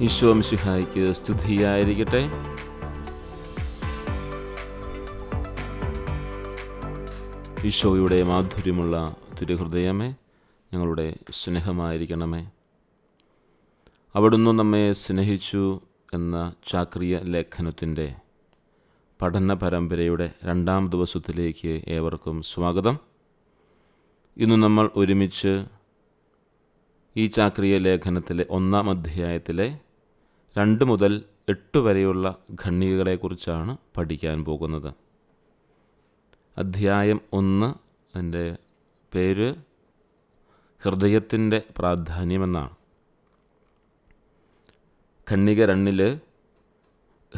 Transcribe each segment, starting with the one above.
ഈശോ മിശിഹായ്ക്ക് സ്തുതിയായിരിക്കട്ടെ. ഈശോയുടെ മാധുര്യമുള്ള തിരുഹൃദയമേ ഞങ്ങളുടെ സ്നേഹമായിരിക്കണമേ. അവിടുന്ന് നമ്മെ സ്നേഹിച്ചു എന്ന ചാക്രിയ ലേഖനത്തിന്റെ പഠന പരമ്പരയുടെ രണ്ടാം ദിവസത്തിലേക്ക് ഏവർക്കും സ്വാഗതം. ഇന്ന് നമ്മൾ ഒരുമിച്ച് ഈ ചാക്രിയ ലേഖനത്തിലെ ഒന്നാം അധ്യായത്തിലെ രണ്ട് മുതൽ എട്ട് വരെയുള്ള ഖണ്ണികകളെക്കുറിച്ചാണ് പഠിക്കാൻ പോകുന്നത്. അധ്യായം ഒന്ന് അതിന്റെ പേര് ഹൃദയത്തിന്റെ പ്രാധാന്യമെന്നാണ്. ഖണ്ണിക രണ്ടിൽ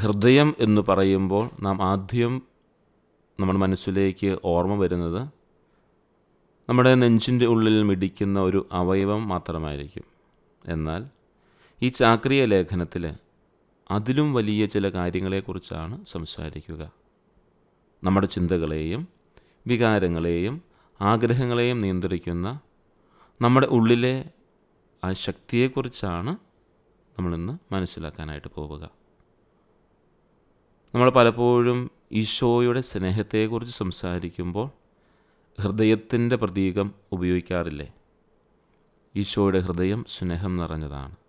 ഹൃദയം എന്ന് പറയുമ്പോൾ നാം ആദ്യം നമ്മുടെ മനസ്സിലേക്ക് ഓർമ്മ വരുന്നത് നമ്മുടെ നെഞ്ചിന്റെ ഉള്ളിൽ മിടിക്കുന്ന ഒരു അവയവം മാത്രമായിരിക്കും. എന്നാൽ ഈ ചാക്രിയ ലേഖനത്തിൽ അതിലും വലിയ ചില കാര്യങ്ങളെക്കുറിച്ചാണ് സംസാരിക്കുക. നമ്മുടെ ചിന്തകളെയും വികാരങ്ങളെയും ആഗ്രഹങ്ങളെയും നിയന്ത്രിക്കുന്ന നമ്മുടെ ഉള്ളിലെ ആ ശക്തിയെക്കുറിച്ചാണ് നമ്മളിന്ന് മനസ്സിലാക്കാനായിട്ട് പോവുക. നമ്മൾ പലപ്പോഴും ഈശോയുടെ സ്നേഹത്തെക്കുറിച്ച് സംസാരിക്കുമ്പോൾ ഹൃദയത്തിന്റെ പ്രതീകം ഉപയോഗിക്കാറില്ലേ? ഈശോയുടെ ഹൃദയം സ്നേഹം നിറഞ്ഞതാണ്.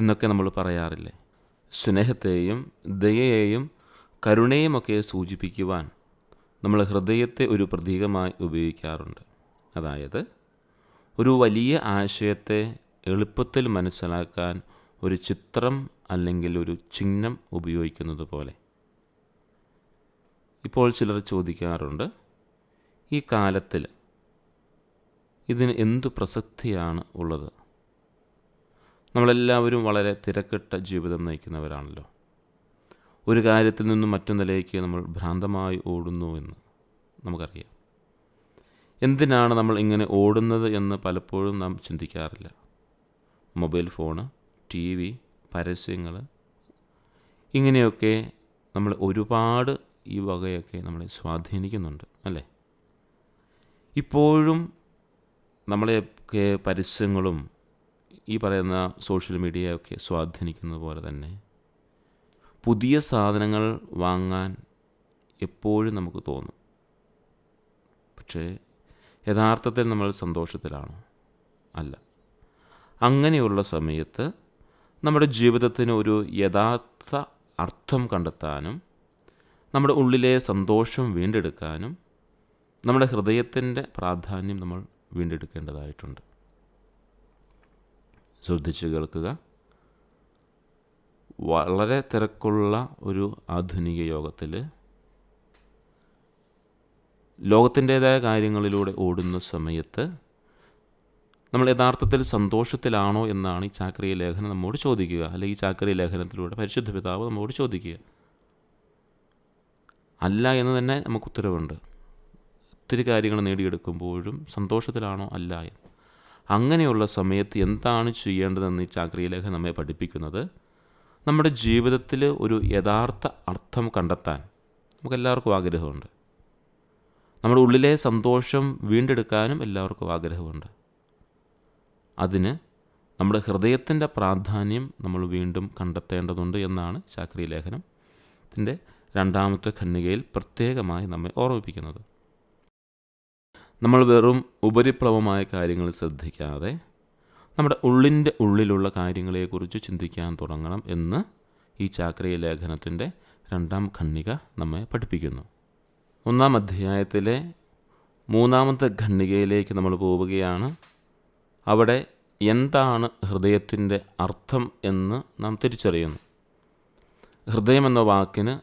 എന്നൊക്കെ നമ്മൾ പറയാറില്ലേ? സ്നേഹത്തെയും ദയയെയും കരുണയുമൊക്കെ സൂചിപ്പിക്കുവാൻ നമ്മൾ ഹൃദയത്തെ ഒരു പ്രതീകമായി ഉപയോഗിക്കാറുണ്ട്. അതായത് ഒരു വലിയ ആശയത്തെ എളുപ്പത്തിൽ മനസ്സിലാക്കാൻ ഒരു ചിത്രം അല്ലെങ്കിൽ ഒരു ചിഹ്നം ഉപയോഗിക്കുന്നത് പോലെ. ഇപ്പോൾ ചിലർ ചോദിക്കാറുണ്ട് ഈ കാലത്തിൽ ഇതിന് എന്തു പ്രസക്തിയാണ് ഉള്ളത്? നമ്മളെല്ലാവരും വളരെ തിരക്കിട്ട ജീവിതം നയിക്കുന്നവരാണല്ലോ. ഒരു കാര്യത്തിൽ നിന്നും മറ്റൊന്നിലേക്ക് നമ്മൾ ഭ്രാന്തമായി ഓടുന്നു എന്ന് നമുക്കറിയാം. എന്തിനാണ് നമ്മൾ ഇങ്ങനെ ഓടുന്നത് എന്ന് പലപ്പോഴും നാം ചിന്തിക്കാറില്ല. മൊബൈൽ ഫോണ് ടി വി പരസ്യങ്ങൾ ഇങ്ങനെയൊക്കെ നമ്മൾ ഒരുപാട് ഈ വകയൊക്കെ നമ്മളെ സ്വാധീനിക്കുന്നുണ്ട് അല്ലേ? ഇപ്പോഴും നമ്മളെയൊക്കെ പരസ്യങ്ങളും ഈ പറയുന്ന സോഷ്യൽ മീഡിയയൊക്കെ സ്വാധീനിക്കുന്നത് പോലെ തന്നെ പുതിയ സാധനങ്ങൾ വാങ്ങാൻ എപ്പോഴും നമുക്ക് തോന്നും. പക്ഷേ യഥാർത്ഥത്തിൽ നമ്മൾ സന്തോഷത്തിലാണോ. അല്ല. അങ്ങനെയുള്ള സമയത്ത് നമ്മുടെ ജീവിതത്തിന് ഒരു യഥാർത്ഥ അർത്ഥം കണ്ടെത്താനും നമ്മുടെ ഉള്ളിലെ സന്തോഷം വീണ്ടെടുക്കാനും നമ്മുടെ ഹൃദയത്തിന്റെ പ്രാധാന്യം നമ്മൾ വീണ്ടെടുക്കേണ്ടതായിട്ടുണ്ട്. ശ്രദ്ധിച്ച് കേൾക്കുക. വളരെ തിരക്കുള്ള ഒരു ആധുനിക യോഗത്തിൽ ലോകത്തിന്റേതായ കാര്യങ്ങളിലൂടെ ഓടുന്ന സമയത്ത് നമ്മൾ യഥാർത്ഥത്തിൽ സന്തോഷത്തിലാണോ എന്നാണ് ഈ ചാക്രിയ ലേഖനം നമ്മോട് ചോദിക്കുക. അല്ലെങ്കിൽ ഈ ചാക്രിയ ലേഖനത്തിലൂടെ പരിശുദ്ധ പിതാവ് നമ്മോട് ചോദിക്കുക. അല്ല എന്ന് തന്നെ നമുക്ക് ഉത്തരവുണ്ട്. ഒത്തിരി കാര്യങ്ങൾ നേടിയെടുക്കുമ്പോഴും സന്തോഷത്തിലാണോ അല്ല എന്ന്. അങ്ങനെയുള്ള സമയത്ത് എന്താണ് ചെയ്യേണ്ടതെന്ന് ഈ ചാക്രീലേഖ നമ്മെ പഠിപ്പിക്കുന്നത്? നമ്മുടെ ജീവിതത്തിൽ ഒരു യഥാർത്ഥ അർത്ഥം കണ്ടെത്താൻ നമുക്കെല്ലാവർക്കും ആഗ്രഹമുണ്ട്. നമ്മുടെ ഉള്ളിലെ സന്തോഷം വീണ്ടെടുക്കാനും എല്ലാവർക്കും ആഗ്രഹമുണ്ട്. അതിന് നമ്മുടെ ഹൃദയത്തിന്റെ പ്രാധാന്യം നമ്മൾ വീണ്ടും കണ്ടെത്തേണ്ടതുണ്ട് എന്നാണ് ചാക്രി ലേഖനത്തിന്റെ രണ്ടാമത്തെ ഖണ്ഡികയിൽ പ്രത്യേകമായി നമ്മെ ഓർമ്മിപ്പിക്കുന്നത്. നമ്മൾ വെറും ഉപരിപ്ലവമായ കാര്യങ്ങൾ ശ്രദ്ധിക്കാതെ നമ്മുടെ ഉള്ളിന്റെ ഉള്ളിലുള്ള കാര്യങ്ങളെക്കുറിച്ച് ചിന്തിക്കാൻ തുടങ്ങണം എന്ന് ഈ ചാക്രീയ ലേഖനത്തിന്റെ രണ്ടാം ഖണ്ണിക നമ്മെ പഠിപ്പിക്കുന്നു. ഒന്നാം അധ്യായത്തിലെ മൂന്നാമത്തെ ഖണ്ണികയിലേക്ക് നമ്മൾ പോവുകയാണ്. അവിടെ എന്താണ് ഹൃദയത്തിന്റെ അർത്ഥം എന്ന് നാം തിരിച്ചറിയുന്നു. ഹൃദയം എന്ന വാക്കിന്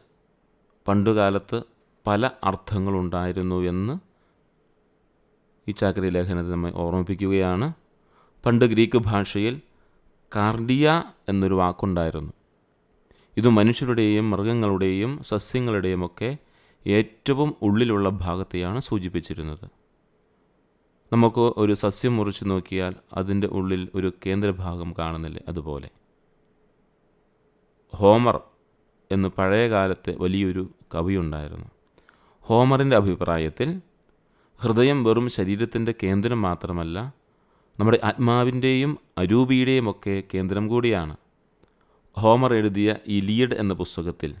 പണ്ടുകാലത്ത് പല അർത്ഥങ്ങളുണ്ടായിരുന്നു എന്ന് ഈ ചാക്രി ലേഖനത്തെ നമ്മെ ഓർമ്മിപ്പിക്കുകയാണ്. പണ്ട് ഗ്രീക്ക് ഭാഷയിൽ കാർഡിയ എന്നൊരു വാക്കുണ്ടായിരുന്നു. ഇത് മനുഷ്യരുടെയും മൃഗങ്ങളുടെയും സസ്യങ്ങളുടെയും ഒക്കെ ഏറ്റവും ഉള്ളിലുള്ള ഭാഗത്തെയാണ് സൂചിപ്പിച്ചിരുന്നത്. നമുക്ക് ഒരു സസ്യം മുറിച്ച് നോക്കിയാൽ അതിന്റെ ഉള്ളിൽ ഒരു കേന്ദ്രഭാഗം കാണുന്നില്ലേ? അതുപോലെ. ഹോമർ എന്ന് പഴയകാലത്തെ വലിയൊരു കവിയുണ്ടായിരുന്നു. ഹോമറിന്റെ അഭിപ്രായത്തിൽ ഹൃദയം വെറും ശരീരത്തിന്റെ കേന്ദ്രം മാത്രമല്ല നമ്മുടെ ആത്മാവിന്റെയും അരൂപിയുടെയും ഒക്കെ കേന്ദ്രം കൂടിയാണ്. ഹോമർ എഴുതിയ ഇലിയഡ് എന്ന പുസ്തകത്തിൽ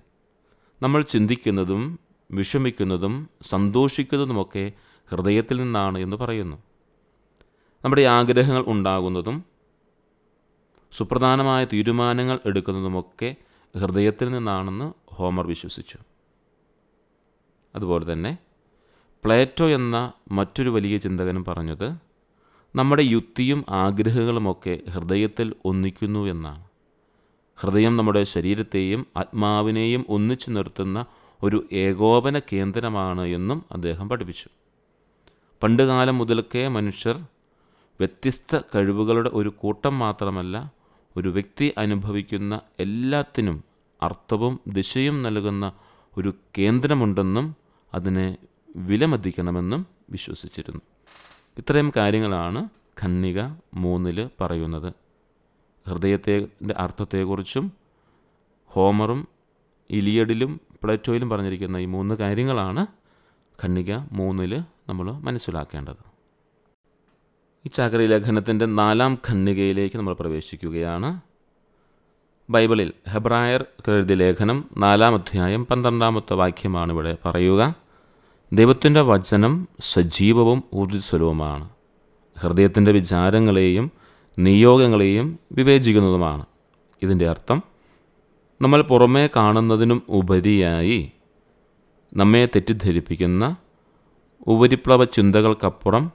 നമ്മൾ ചിന്തിക്കുന്നതും വിഷമിക്കുന്നതും സന്തോഷിക്കുന്നതുമൊക്കെ ഹൃദയത്തിൽ നിന്നാണ് എന്ന് പറയുന്നു. നമ്മുടെ ആഗ്രഹങ്ങൾ ഉണ്ടാകുന്നതും സുപ്രധാനമായ തീരുമാനങ്ങൾ എടുക്കുന്നതുമൊക്കെ ഹൃദയത്തിൽ നിന്നാണെന്ന് ഹോമർ വിശ്വസിച്ചു. അതുപോലെ തന്നെ പ്ലേറ്റോ എന്ന മറ്റൊരു വലിയ ചിന്തകനും പറഞ്ഞത് നമ്മുടെ യുക്തിയും ആഗ്രഹങ്ങളുമൊക്കെ ഹൃദയത്തിൽ ഒന്നിക്കുന്നു എന്നാണ്. ഹൃദയം നമ്മുടെ ശരീരത്തെയും ആത്മാവിനെയും ഒന്നിച്ചു നിർത്തുന്ന ഒരു ഏകോപന കേന്ദ്രമാണ് എന്നും അദ്ദേഹം പഠിപ്പിച്ചു. പണ്ടുകാലം മുതൽക്കേ മനുഷ്യർ വ്യത്യസ്ത കഴിവുകളുടെ ഒരു കൂട്ടം മാത്രമല്ല ഒരു വ്യക്തി അനുഭവിക്കുന്ന എല്ലാത്തിനും അർത്ഥവും ദിശയും നൽകുന്ന ഒരു കേന്ദ്രമുണ്ടെന്നും അതിനെ വിലമതിക്കണമെന്നും വിശ്വസിച്ചിരുന്നു. ഇത്രയും കാര്യങ്ങളാണ് ഖണ്ണിക മൂന്നിൽ പറയുന്നത്. ഹൃദയത്തിന്റെ അർത്ഥത്തെക്കുറിച്ചും ഹോമറും ഇലിയഡിലും പ്ലേറ്റോയിലും പറഞ്ഞിരിക്കുന്ന ഈ മൂന്ന് കാര്യങ്ങളാണ് ഖണ്ണിക മൂന്നിൽ നമ്മൾ മനസ്സിലാക്കേണ്ടത്. ഈ ചാകരി ലേഖനത്തിന്റെ നാലാം ഖണ്ണികയിലേക്ക് നമ്മൾ പ്രവേശിക്കുകയാണ്. ബൈബിളിൽ ഹെബ്രായർ എഴുതിയ ലേഖനം നാലാം അധ്യായം പന്ത്രണ്ടാമത്തെ വാക്യമാണ് ഇവിടെ പറയുക. ദൈവത്തിന്റെ വചനം സജീവവും ഊർജസ്വലവുമാണ്. ഹൃദയത്തിന്റെ വിചാരങ്ങളെയും നിയോഗങ്ങളെയും വിവേചിക്കുന്നതുമാണ്. ഇതിന്റെ അർത്ഥം നമ്മൾ പുറമേ കാണുന്നതിനും ഉപരിയായി നമ്മെ തെറ്റിദ്ധരിപ്പിക്കുന്ന ഉപരിപ്ലവ ചിന്തകൾക്കപ്പുറം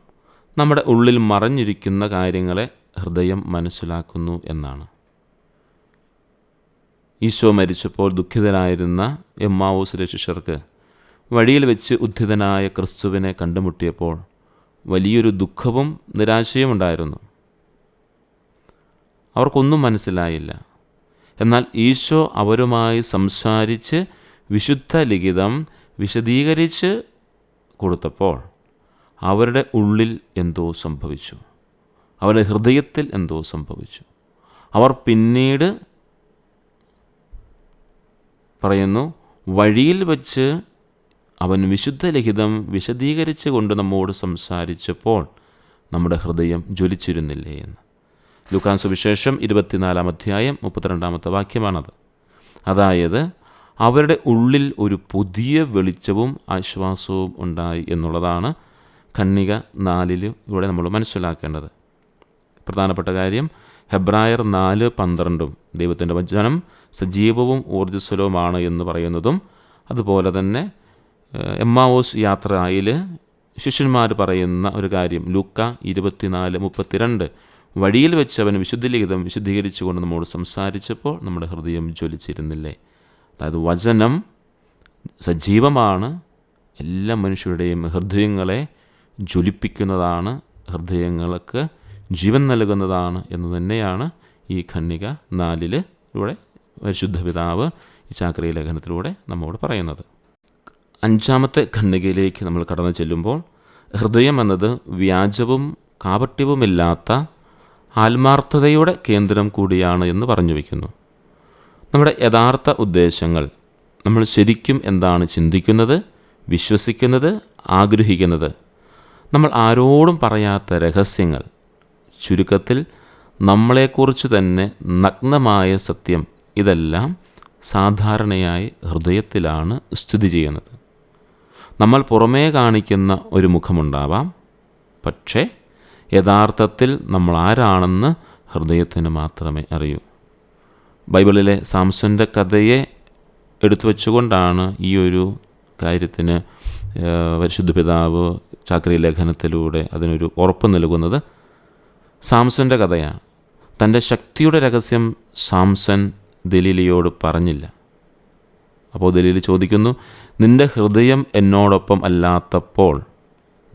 നമ്മുടെ ഉള്ളിൽ മറഞ്ഞിരിക്കുന്ന കാര്യങ്ങളെ ഹൃദയം മനസ്സിലാക്കുന്നു എന്നാണ്. ഈശോ മരിച്ചപ്പോൾ ദുഃഖിതരായിരുന്ന എമ്മാവൂസിലെ ശിഷ്യർക്ക് വഴിയിൽ വെച്ച് ഉദ്ധിതനായ ക്രിസ്തുവിനെ കണ്ടുമുട്ടിയപ്പോൾ വലിയൊരു ദുഃഖവും നിരാശയും ഉണ്ടായിരുന്നു. അവർക്കൊന്നും മനസ്സിലായില്ല. എന്നാൽ ഈശോ അവരുമായി സംസാരിച്ച് വിശുദ്ധ ലിഖിതം വിശദീകരിച്ച് കൊടുത്തപ്പോൾ അവരുടെ ഉള്ളിൽ എന്തോ സംഭവിച്ചു. അവരുടെ ഹൃദയത്തിൽ എന്തോ സംഭവിച്ചു. അവർ പിന്നീട് പറയുന്നു വഴിയിൽ വച്ച് അവൻ വിശുദ്ധ ലിഖിതം വിശദീകരിച്ചുകൊണ്ട് നമ്മോട് സംസാരിച്ചപ്പോൾ നമ്മുടെ ഹൃദയം ജ്വലിച്ചിരുന്നില്ലേ എന്ന്. ലുക്കാൻസ് സുവിശേഷം ഇരുപത്തിനാലാം അധ്യായം മുപ്പത്തിരണ്ടാമത്തെ വാക്യമാണത്. അതായത് അവരുടെ ഉള്ളിൽ ഒരു പുതിയ വെളിച്ചവും ആശ്വാസവും ഉണ്ടായി എന്നുള്ളതാണ് ഖണ്ണിക നാലിൽ ഇവിടെ നമ്മൾ മനസ്സിലാക്കേണ്ടത്. പ്രധാനപ്പെട്ട കാര്യം ഹെബ്രായർ നാല് പന്ത്രണ്ടും ദൈവത്തിന്റെ വചനം സജീവവും ഊർജസ്വലവുമാണ് എന്ന് പറയുന്നതും അതുപോലെ തന്നെ എമ്മാവോസ് യാത്രയിൽ ശിഷ്യന്മാർ പറയുന്ന ഒരു കാര്യം ലൂക്ക ഇരുപത്തിനാല് മുപ്പത്തിരണ്ട്. വഴിയിൽ വെച്ച് അവൻ വിശുദ്ധ ലിഖിതം വിശുദ്ധീകരിച്ചുകൊണ്ട് നമ്മോട് സംസാരിച്ചപ്പോൾ നമ്മുടെ ഹൃദയം ജ്വലിച്ചിരുന്നില്ലേ? അതായത് വചനം സജീവമാണ് എല്ലാ മനുഷ്യരുടെയും ഹൃദയങ്ങളെ ജ്വലിപ്പിക്കുന്നതാണ് ഹൃദയങ്ങൾക്ക് ജീവൻ നൽകുന്നതാണ് എന്ന് തന്നെയാണ് ഈ ഖണ്ണിക നാലിൽ ഇവിടെ പരിശുദ്ധ പിതാവ് ഈ ചാക്രി ലേഖനത്തിലൂടെ നമ്മോട് പറയുന്നത്. അഞ്ചാമത്തെ ഖണ്ഡികയിലേക്ക് നമ്മൾ കടന്നു ചെല്ലുമ്പോൾ ഹൃദയം എന്നത് വ്യാജവും കാപട്യവുമില്ലാത്ത ആത്മാർത്ഥതയുടെ കേന്ദ്രം കൂടിയാണ് എന്ന് പറഞ്ഞു വയ്ക്കുന്നു. നമ്മുടെ യഥാർത്ഥ ഉദ്ദേശങ്ങൾ നമ്മൾ ശരിക്കും എന്താണ് ചിന്തിക്കുന്നത് വിശ്വസിക്കുന്നത് ആഗ്രഹിക്കുന്നത് നമ്മൾ ആരോടും പറയാത്ത രഹസ്യങ്ങൾ ചുരുക്കത്തിൽ നമ്മളെക്കുറിച്ച് തന്നെ നഗ്നമായ സത്യം ഇതെല്ലാം സാധാരണയായി ഹൃദയത്തിലാണ് സ്ഥിതി ചെയ്യുന്നത്. നമ്മൾ പുറമേ കാണിക്കുന്ന ഒരു മുഖമുണ്ടാവാം. പക്ഷേ യഥാർത്ഥത്തിൽ നമ്മൾ ആരാണെന്ന് ഹൃദയത്തിന് മാത്രമേ അറിയൂ. ബൈബിളിലെ സാംസന്റെ കഥയെ എടുത്തു വെച്ചുകൊണ്ടാണ് ഈ ഒരു കാര്യത്തിന് പരിശുദ്ധ പിതാവ് ചാക്രി ലേഖനത്തിലൂടെ അതിനൊരു ഉറപ്പ് നൽകുന്നത് സാംസന്റെ കഥയാണ്. തന്റെ ശക്തിയുടെ രഹസ്യം സാംസൺ ദലീലിയോട് പറഞ്ഞില്ല. അപ്പോൾ ദലീൽ ചോദിക്കുന്നു നിന്റെ ഹൃദയം എന്നോടൊപ്പം അല്ലാത്തപ്പോൾ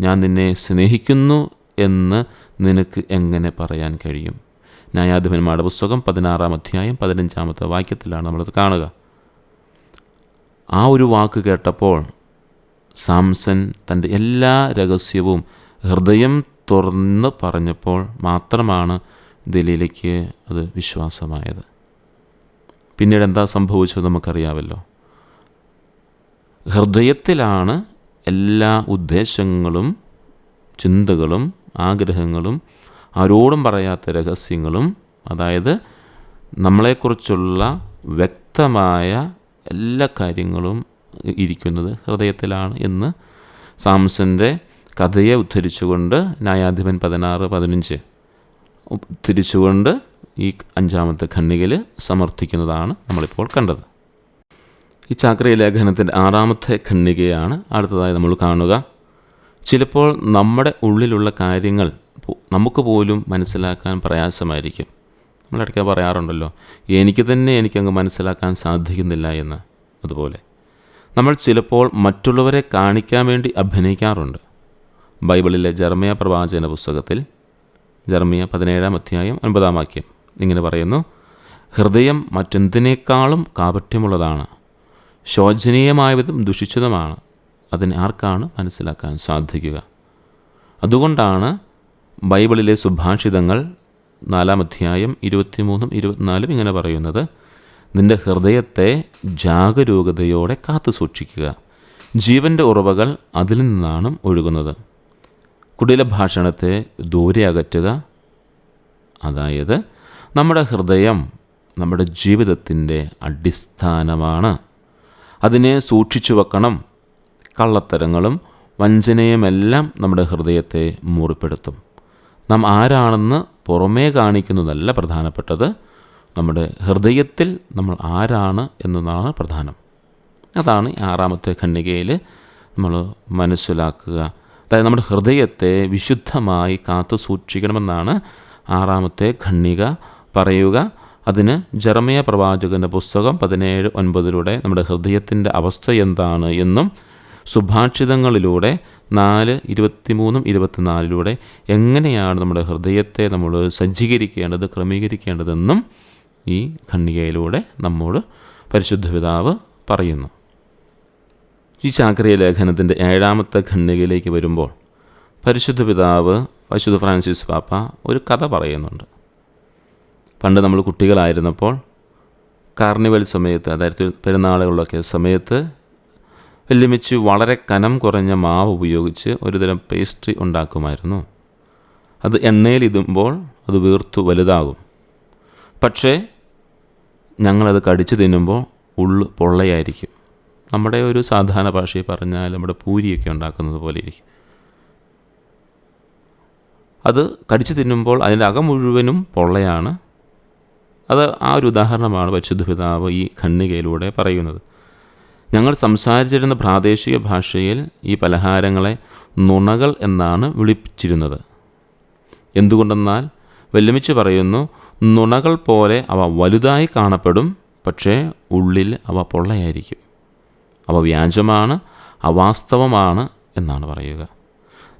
ഞാൻ നിന്നെ സ്നേഹിക്കുന്നു എന്ന് നിനക്ക് എങ്ങനെ പറയാൻ കഴിയും? ന്യായാധിപന്മാരുടെ പുസ്തകം പതിനാറാം അധ്യായം പതിനഞ്ചാമത്തെ വാക്യത്തിലാണ് നമ്മളത് കാണുക. ആ ഒരു വാക്ക് കേട്ടപ്പോൾ സാംസൺ തന്റെ എല്ലാ രഹസ്യവും ഹൃദയം തുറന്ന് പറഞ്ഞപ്പോൾ മാത്രമാണ് ദലീലയ്ക്ക് അത് വിശ്വാസമായത്. പിന്നീട് എന്താ സംഭവിച്ചത് നമുക്കറിയാമല്ലോ. ഹൃദയത്തിലാണ് എല്ലാ ഉദ്ദേശങ്ങളും ചിന്തകളും ആഗ്രഹങ്ങളും ആരോടും പറയാത്ത രഹസ്യങ്ങളും അതായത് നമ്മളെക്കുറിച്ചുള്ള വ്യക്തമായ എല്ലാ കാര്യങ്ങളും ഇരിക്കുന്നത് ഹൃദയത്തിലാണ് എന്ന് സാംസന്റെ കഥയെ ഉദ്ധരിച്ചുകൊണ്ട് ന്യായാധിപൻ പതിനാറ് പതിനഞ്ച് ഉദ്ധരിച്ചുകൊണ്ട് ഈ അഞ്ചാമത്തെ ഖണ്ഡികയിൽ സമർത്ഥിക്കുന്നതാണ് നമ്മളിപ്പോൾ കണ്ടത്. ഈ ചാക്രിയ ലേഖനത്തിന്റെ ആറാമത്തെ ഖണ്ഡികയാണ് അടുത്തതായി നമ്മൾ കാണുക. ചിലപ്പോൾ നമ്മുടെ ഉള്ളിലുള്ള കാര്യങ്ങൾ നമുക്ക് പോലും മനസ്സിലാക്കാൻ പ്രയാസമായിരിക്കും. നമ്മളിടയ്ക്ക് പറയാറുണ്ടല്ലോ എനിക്ക് തന്നെ എനിക്കങ്ങ് മനസ്സിലാക്കാൻ സാധിക്കുന്നില്ല എന്ന്. അതുപോലെ. നമ്മൾ ചിലപ്പോൾ മറ്റുള്ളവരെ കാണിക്കാൻ വേണ്ടി അഭിനയിക്കാറുണ്ട്. ബൈബിളിലെ ജർമ്മയ പ്രവാചന പുസ്തകത്തിൽ ജർമ്മിയ പതിനേഴാം അധ്യായം ഒൻപതാം വാക്യം ഇങ്ങനെ പറയുന്നു ഹൃദയം മറ്റെന്തിനേക്കാളും കാപട്യമുള്ളതാണ്. ശോചനീയമായതും ദുഷിച്ചതുമാണ്. അതിനെ ആർക്കാണ് മനസ്സിലാക്കാൻ സാധിക്കുക? അതുകൊണ്ടാണ് ബൈബിളിലെ സുഭാഷിതങ്ങൾ നാലാം അധ്യായം ഇരുപത്തിമൂന്നും ഇരുപത്തിനാലും ഇങ്ങനെ പറയുന്നത് നിന്റെ ഹൃദയത്തെ ജാഗരൂകതയോടെ കാത്തു സൂക്ഷിക്കുക. ജീവന്റെ ഉറവകൾ അതിൽ നിന്നാണ് ഒഴുകുന്നത്. കുടില ഭാഷണത്തെ ദൂരെ അകറ്റുക. അതായത് നമ്മുടെ ഹൃദയം നമ്മുടെ ജീവിതത്തിന്റെ അടിസ്ഥാനമാണ്. അതിനെ സൂക്ഷിച്ചു വെക്കണം. കള്ളത്തരങ്ങളും വഞ്ചനയുമെല്ലാം നമ്മുടെ ഹൃദയത്തെ മുറിപ്പെടുത്തും. നാം ആരാണെന്ന് പുറമേ കാണിക്കുന്നതല്ല പ്രധാനപ്പെട്ടത്. നമ്മുടെ ഹൃദയത്തിൽ നമ്മൾ ആരാണ് എന്നതാണ് പ്രധാനം. അതാണ് ആറാമത്തെ ഖണ്ഡികയിൽ നമ്മൾ മനസ്സിലാക്കുക. അതായത് നമ്മുടെ ഹൃദയത്തെ വിശുദ്ധമായി കാത്തു സൂക്ഷിക്കണമെന്നാണ് ആറാമത്തെ ഖണ്ണിക പറയുക. അതിന് ജർമ്മയ പ്രവാചകന്റെ പുസ്തകം പതിനേഴ് ഒൻപതിലൂടെ നമ്മുടെ ഹൃദയത്തിന്റെ അവസ്ഥ എന്താണ് എന്നും സുഭാഷിതങ്ങളിലൂടെ നാല് ഇരുപത്തിമൂന്നും ഇരുപത്തിനാലിലൂടെ എങ്ങനെയാണ് നമ്മുടെ ഹൃദയത്തെ നമ്മൾ സജ്ജീകരിക്കേണ്ടത് ക്രമീകരിക്കേണ്ടതെന്നും ഈ ഖണ്ഡികയിലൂടെ നമ്മോട് പരിശുദ്ധ പിതാവ് പറയുന്നു. ഈ ചാക്രിയ ലേഖനത്തിന്റെ ഏഴാമത്തെ ഖണ്ഡികയിലേക്ക് വരുമ്പോൾ പരിശുദ്ധ പിതാവ് പരിശുദ്ധ ഫ്രാൻസിസ് പാപ്പ ഒരു കഥ പറയുന്നുണ്ട്. പണ്ട് നമ്മൾ കുട്ടികളായിരുന്നപ്പോൾ കാർണിവൽ സമയത്ത് അതായത് പെരുന്നാളുകളിലൊക്കെ സമയത്ത് വെല്ലുമിച്ച് വളരെ കനം കുറഞ്ഞ മാവ് ഉപയോഗിച്ച് ഒരുതരം പേസ്ട്രി ഉണ്ടാക്കുമായിരുന്നു. അത് എണ്ണയിൽ ഇടുമ്പോൾ അത് വീർത്തു വലുതാകും. പക്ഷേ ഞങ്ങളത് കടിച്ചു തിന്നുമ്പോൾ ഉള്ളു പൊള്ളയായിരിക്കും. നമ്മുടെ ഒരു സാധാരണ ഭാഷയിൽ പറഞ്ഞാൽ നമ്മുടെ പൂരിയൊക്കെ ഉണ്ടാക്കുന്നത് പോലെ ഇരിക്കും. അത് കടിച്ചു തിന്നുമ്പോൾ അതിന്റെ അകം മുഴുവനും പൊള്ളയാണ്. അത് ആ ഒരു ഉദാഹരണമാണ് പരിശുദ്ധ പിതാവ് ഈ ഖണ്ണികയിലൂടെ പറയുന്നത്. ഞങ്ങൾ സംസാരിച്ചിരുന്ന പ്രാദേശിക ഭാഷയിൽ ഈ പലഹാരങ്ങളെ നുണകൾ എന്നാണ് വിളിച്ചിരുന്നത് എന്തുകൊണ്ടെന്നാൽ വെല്ലുമിച്ച് പറയുന്നു നുണകൾ പോലെ അവ വലുതായി കാണപ്പെടും പക്ഷേ ഉള്ളിൽ അവ പൊള്ളയായിരിക്കും. അവ വ്യാജമാണ് അവാസ്തവമാണ് എന്നാണ് പറയുക.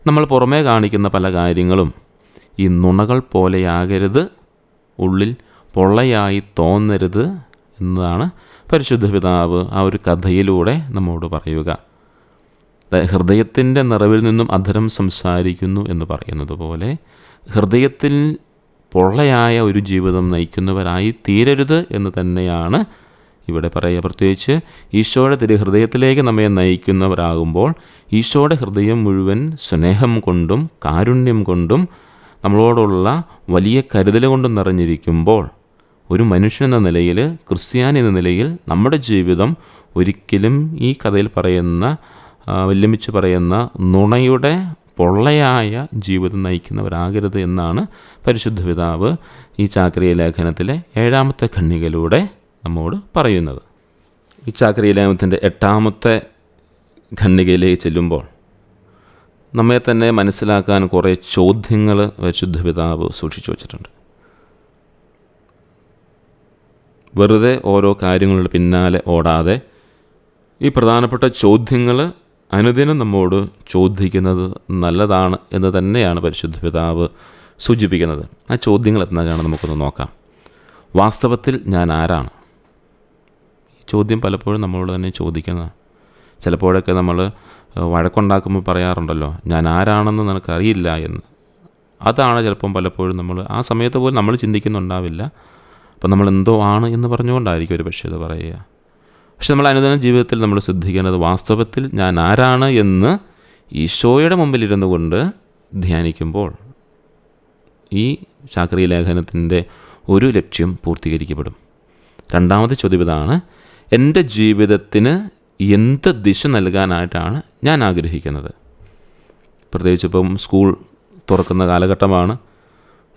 നമ്മൾ പുറമേ കാണിക്കുന്ന പല കാര്യങ്ങളും ഈ നുണകൾ പോലെയാകരുത് ഉള്ളിൽ പൊള്ളയായി തോന്നരുത് എന്നതാണ് പരിശുദ്ധ പിതാവ് ആ ഒരു കഥയിലൂടെ നമ്മോട് പറയുക. ഹൃദയത്തിന്റെ നിറവിൽ നിന്നും അധരം സംസാരിക്കുന്നു എന്ന് പറയുന്നത് പോലെ ഹൃദയത്തിൽ പൊള്ളയായ ഒരു ജീവിതം നയിക്കുന്നവരായി തീരരുത് എന്ന് തന്നെയാണ് ഇവിടെ പറയുക. പ്രത്യേകിച്ച് ഈശോയുടെ തിരുഹൃദയത്തിലേക്ക് നമ്മെ നയിക്കുന്നവരാകുമ്പോൾ ഈശോയുടെ ഹൃദയം മുഴുവൻ സ്നേഹം കൊണ്ടും കാരുണ്യം കൊണ്ടും നമ്മളോടുള്ള വലിയ കരുതൽ കൊണ്ടും നിറഞ്ഞിരിക്കുമ്പോൾ ഒരു മനുഷ്യൻ എന്ന നിലയിൽ ക്രിസ്ത്യാനി എന്ന നിലയിൽ നമ്മുടെ ജീവിതം ഒരിക്കലും ഈ കഥയിൽ പറയുന്ന വല്യമിച്ച് പറയുന്ന നുണയുടെ പൊള്ളയായ ജീവിതം നയിക്കുന്നവരാകരുത് എന്നാണ് പരിശുദ്ധ പിതാവ് ഈ ചാക്രിയ ലേഖനത്തിലെ ഏഴാമത്തെ ഖണ്ണികയിലൂടെ നമ്മോട് പറയുന്നത്. ഈ ചാക്രിയ ലേഖനത്തിന്റെ എട്ടാമത്തെ ഖണ്ണികയിലേക്ക് ചെല്ലുമ്പോൾ നമ്മെ തന്നെ മനസ്സിലാക്കാൻ കുറേ ചോദ്യങ്ങൾ പരിശുദ്ധ പിതാവ് സൂക്ഷിച്ചു വച്ചിട്ടുണ്ട്. വെറുതെ ഓരോ കാര്യങ്ങളുടെ പിന്നാലെ ഓടാതെ ഈ പ്രധാനപ്പെട്ട ചോദ്യങ്ങൾ അനുദിനം നമ്മോട് ചോദിക്കുന്നത് നല്ലതാണ് എന്ന് തന്നെയാണ് പരിശുദ്ധ പിതാവ് സൂചിപ്പിക്കുന്നത്. ആ ചോദ്യങ്ങൾ എന്തൊക്കെയാണ് നമുക്കൊന്ന് നോക്കാം. വാസ്തവത്തിൽ ഞാൻ ആരാണ്? ഈ ചോദ്യം പലപ്പോഴും നമ്മളോട് തന്നെ ചോദിക്കുന്നതാണ് ചിലപ്പോഴൊക്കെ നമ്മൾ വഴക്കുണ്ടാക്കുമ്പോൾ പറയാറുണ്ടല്ലോ ഞാൻ ആരാണെന്ന് നിനക്കറിയില്ല എന്ന്. അതാണ് ചിലപ്പം പലപ്പോഴും നമ്മൾ ആ സമയത്ത് പോലും നമ്മൾ ചിന്തിക്കുന്നുണ്ടാവില്ല. അപ്പം നമ്മൾ എന്തോ ആണ് എന്ന് പറഞ്ഞുകൊണ്ടായിരിക്കും ഒരു പക്ഷേ അത് പറയുക. പക്ഷെ നമ്മൾ അനുദിന ജീവിതത്തിൽ നമ്മൾ ശ്രദ്ധിക്കേണ്ടത് വാസ്തവത്തിൽ ഞാൻ ആരാണ് എന്ന് ഈശോയുടെ മുമ്പിലിരുന്നു കൊണ്ട് ധ്യാനിക്കുമ്പോൾ ഈ ശാക്രീയ ലേഖനത്തിന്റെ ഒരു ലക്ഷ്യം പൂർത്തീകരിക്കപ്പെടും. രണ്ടാമത്തെ ചോദ്യം ഇതാണ് എന്റെ ജീവിതത്തിന് എന്ത് ദിശ നൽകാനായിട്ടാണ് ഞാൻ ആഗ്രഹിക്കുന്നത്? പ്രത്യേകിച്ച് ഇപ്പം സ്കൂൾ തുറക്കുന്ന കാലഘട്ടമാണ്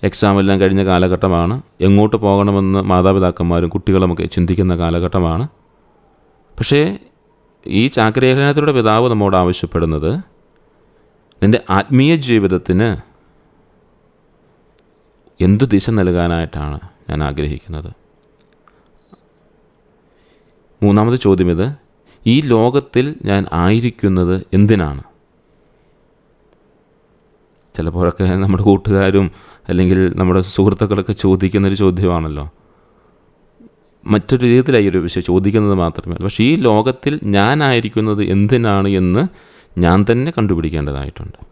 എക്സാം എല്ലാം കഴിഞ്ഞ കാലഘട്ടമാണ്. എങ്ങോട്ട് പോകണമെന്ന് മാതാപിതാക്കന്മാരും കുട്ടികളുമൊക്കെ ചിന്തിക്കുന്ന കാലഘട്ടമാണ്. പക്ഷേ ഈ ചാക്രലേഖനത്തിലൂടെ പിതാവ് നമ്മോട് ആവശ്യപ്പെടുന്നത് നിന്റെ ആത്മീയ ജീവിതത്തിന് എന്തു ദിശ നൽകാനായിട്ടാണ് ഞാൻ ആഗ്രഹിക്കുന്നത്? മൂന്നാമത് ചോദ്യം ഇത്. ഈ ലോകത്തിൽ ഞാൻ ആയിരിക്കുന്നത് എന്തിനാണ്? ചിലപ്പോഴൊക്കെ നമ്മുടെ കൂട്ടുകാരും അല്ലെങ്കിൽ നമ്മുടെ സുഹൃത്തുക്കളൊക്കെ ചോദിക്കുന്നൊരു ചോദ്യമാണല്ലോ. മറ്റൊരു രീതിയിലായി ഒരു വിഷയം ചോദിക്കുന്നത് മാത്രമേ പക്ഷേ ഈ ലോകത്തിൽ ഞാനായിരിക്കുന്നത് എന്തിനാണ് എന്ന് ഞാൻ തന്നെ കണ്ടുപിടിക്കേണ്ടതായിട്ടുണ്ട്.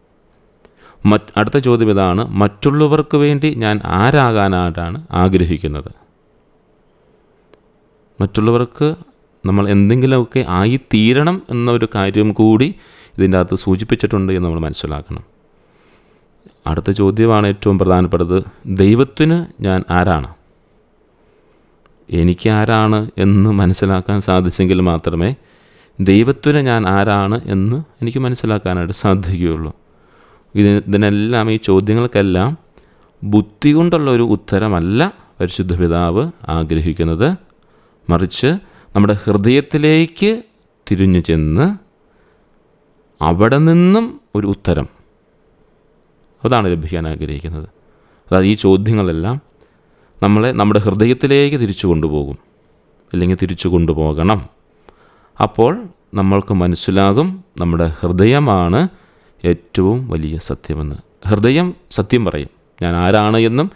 മറ്റ് അടുത്ത ചോദ്യം ഇതാണ് മറ്റുള്ളവർക്ക് വേണ്ടി ഞാൻ ആരാകാനായിട്ടാണ് ആഗ്രഹിക്കുന്നത്? മറ്റുള്ളവർക്ക് നമ്മൾ എന്തെങ്കിലുമൊക്കെ ആയിത്തീരണം എന്നൊരു കാര്യം കൂടി ഇതിന്റെ അകത്ത് സൂചിപ്പിച്ചിട്ടുണ്ട് എന്ന് നമ്മൾ മനസ്സിലാക്കണം. അടുത്ത ചോദ്യമാണ് ഏറ്റവും പ്രധാനപ്പെട്ടത് ദൈവത്തിന് ഞാൻ ആരാണ്? എനിക്ക് ആരാണ് എന്ന് മനസ്സിലാക്കാൻ സാധിച്ചെങ്കിൽ മാത്രമേ ദൈവത്തിന് ഞാൻ ആരാണ് എന്ന് എനിക്ക് മനസ്സിലാക്കാനായിട്ട് സാധിക്കുകയുള്ളൂ. ഇത് ഇതിനെല്ലാം ഈ ചോദ്യങ്ങൾക്കെല്ലാം ബുദ്ധി കൊണ്ടുള്ള ഒരു ഉത്തരമല്ല പരിശുദ്ധ പിതാവ് ആഗ്രഹിക്കുന്നത്. മറിച്ച് നമ്മുടെ ഹൃദയത്തിലേക്ക് തിരിഞ്ഞു ചെന്ന് അവിടെ നിന്നും ഒരു ഉത്തരം അതാണ് ലഭിക്കാൻ ആഗ്രഹിക്കുന്നത്. അതായത് ഈ ചോദ്യങ്ങളെല്ലാം നമ്മളെ നമ്മുടെ ഹൃദയത്തിലേക്ക് തിരിച്ചു കൊണ്ടുപോകും. അല്ലെങ്കിൽ തിരിച്ചു കൊണ്ടുപോകണം. അപ്പോൾ നമ്മൾക്ക് മനസ്സിലാകും നമ്മുടെ ഹൃദയമാണ് ഏറ്റവും വലിയ സത്യമെന്ന്. ഹൃദയം സത്യം പറയും. ഞാൻ ആരാണ് എന്നും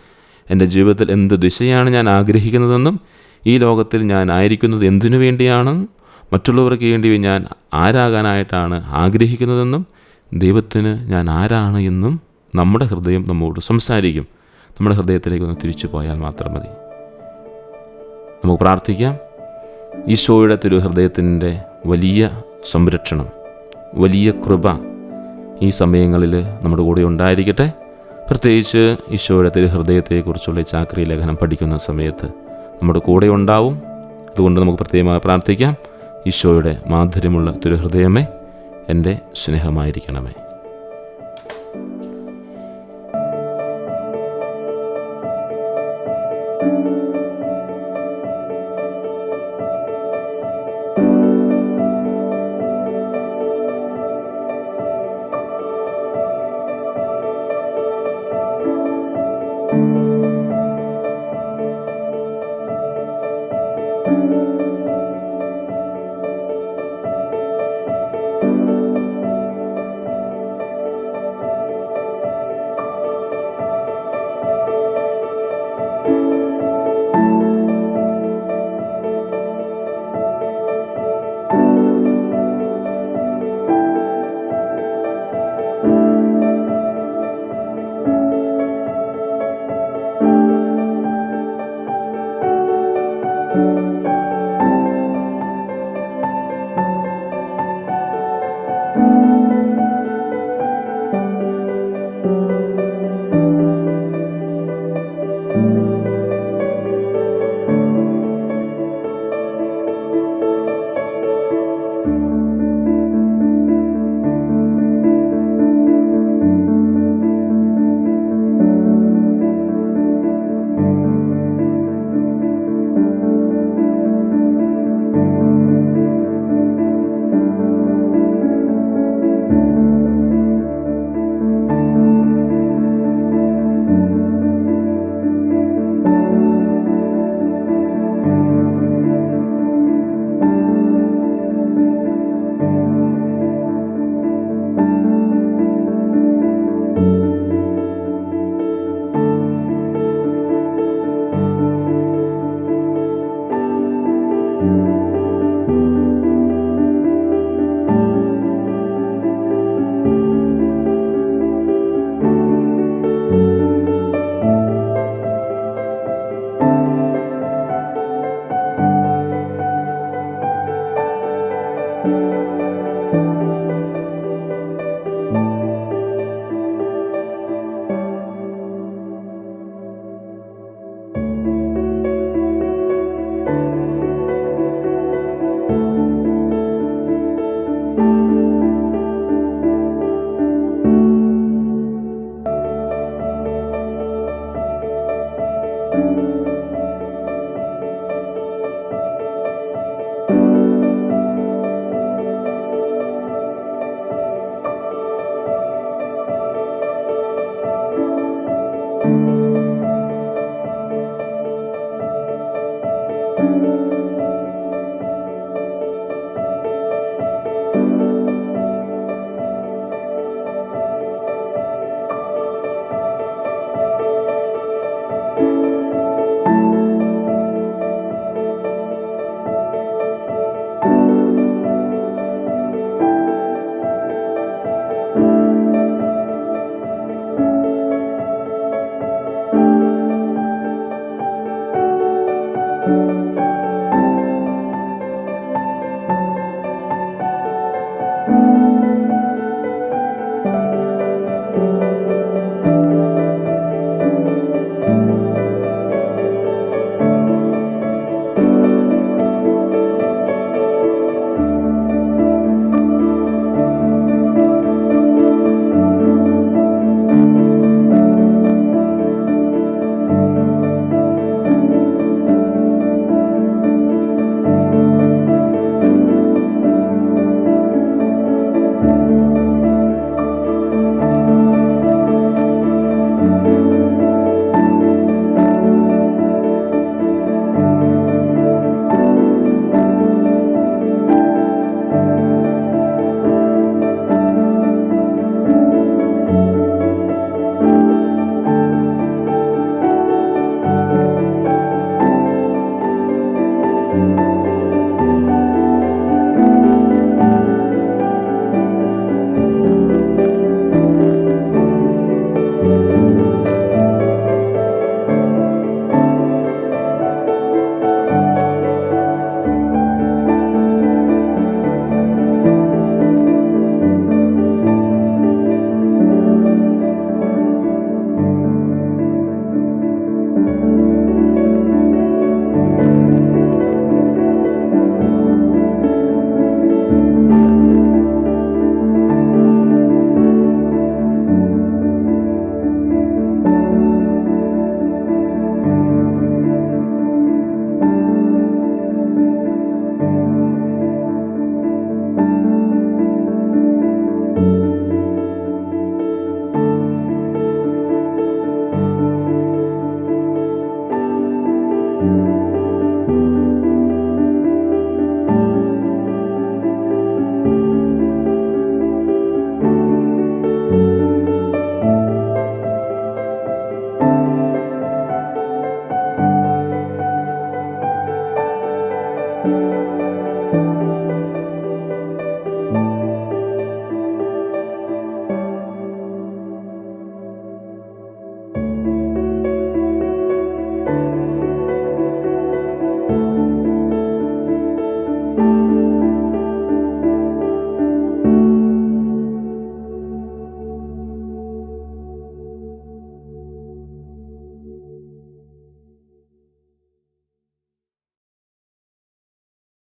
എന്റെ ജീവിതത്തിൽ എന്ത് ദിശയാണ് ഞാൻ ആഗ്രഹിക്കുന്നതെന്നും ഈ ലോകത്തിൽ ഞാൻ ആയിരിക്കുന്നത് എന്തിനു വേണ്ടിയാണെന്നും മറ്റുള്ളവർക്ക് വേണ്ടി ഞാൻ ആരാകാനായിട്ടാണ് ആഗ്രഹിക്കുന്നതെന്നും ദൈവത്തിന് ഞാൻ ആരാണ് എന്നും നമ്മുടെ ഹൃദയം നമ്മോട് സംസാരിക്കും. നമ്മുടെ ഹൃദയത്തിലേക്ക് ഒന്ന് തിരിച്ചു പോയാൽ മാത്രം മതി. നമുക്ക് പ്രാർത്ഥിക്കാം. ഈശോയുടെ തിരുഹൃദയത്തിന്റെ വലിയ സംരക്ഷണം വലിയ കൃപ ഈ സമയങ്ങളിൽ നമ്മുടെ കൂടെ ഉണ്ടായിരിക്കട്ടെ. പ്രത്യേകിച്ച് ഈശോയുടെ തിരുഹൃദയത്തെക്കുറിച്ചുള്ള ചാക്രി ലേഖനം പഠിക്കുന്ന സമയത്ത് നമ്മുടെ കൂടെ ഉണ്ടാവും. അതുകൊണ്ട് നമുക്ക് പ്രത്യേകമായി പ്രാർത്ഥിക്കാം. ഈശോയുടെ മാധുര്യമുള്ള തിരുഹൃദയമേ എന്റെ സ്നേഹമായിരിക്കണമേ.